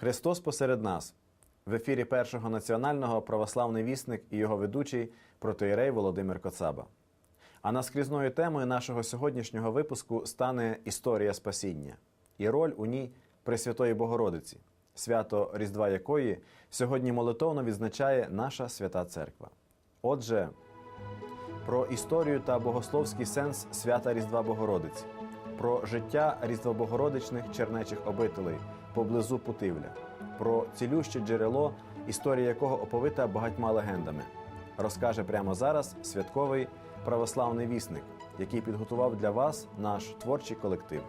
Христос посеред нас. В ефірі Першого національного православний вісник і його ведучий протоїрей Володимир Коцаба. А наскрізною темою нашого сьогоднішнього випуску стане історія спасіння і роль у ній Пресвятої Богородиці, свято Різдва якої сьогодні молитовно відзначає наша свята Церква. Отже, про історію та богословський сенс свята Різдва Богородиці, про життя різдвобогородичних чернечих обителей поблизу Путивля, про цілюще джерело, історія якого оповита багатьма легендами, розкаже прямо зараз святковий православний вісник, який підготував для вас наш творчий колектив.